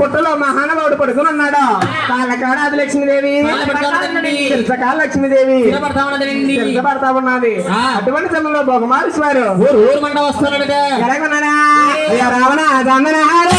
పుట్టలో మహానుభావుడు అది లక్ష్మీదేవి. ఉన్నది. అటువంటి సమయంలో ఎలాగొన్నాడా అయ్యా రావణ చందనహారు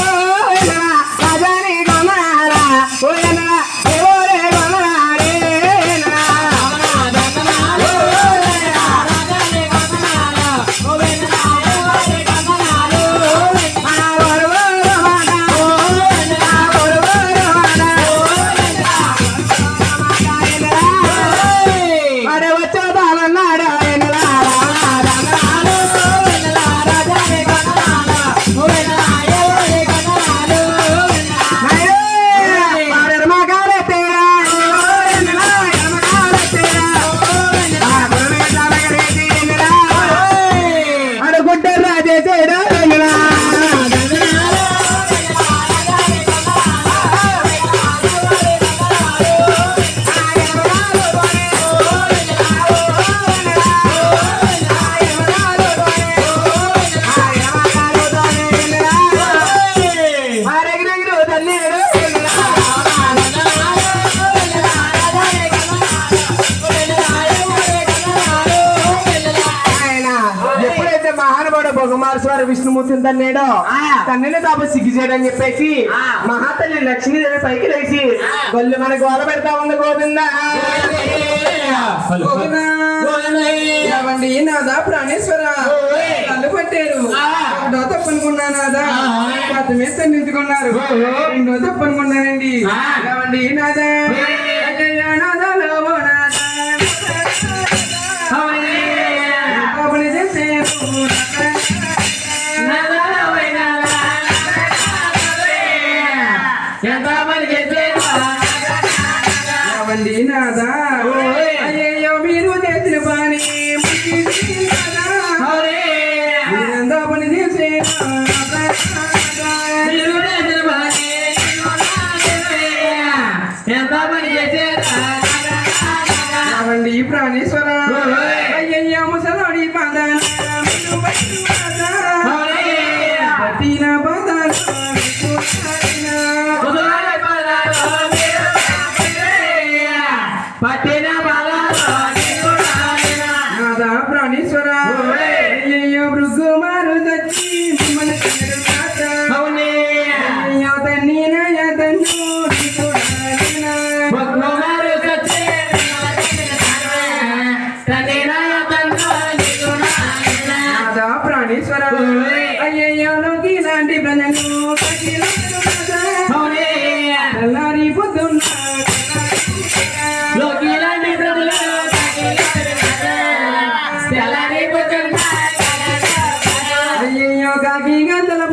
మహానుభావుడు బొగమారస్వారి విష్ణుమూర్తిని తన్నాడో. తన్నిని తాపు సిగ్గు చేయడని చెప్పేసి మహాతల్లి లక్ష్మీదేవి పైకి లేచి గొల్లు మన గోల పెడతా ఉంది గోవిందా. నాదా ప్రాణేశ్వర? కళ్ళు పట్టారు. రెండో తప్పనుకున్నా నాదా? కొత్త మీద నించుకున్నారు రెండో తప్పనుకున్నానండి. ఏమండి నాదా? నాదా. ఏమండి నాదా అయ్యయ్యో మీరు చేసిన పని? మీరెంత పని అయ్యయ్య భృగుమారు దచ్చి మిమ్మల్ని తినడు తాత. అయ్యయ్య తన్ని నాయ తన్ను చూడాలినా. నాదా ప్రాణేశ్వర. అయ్యయ్య లోకి లాంటి ప్రజలు కాకి గంతల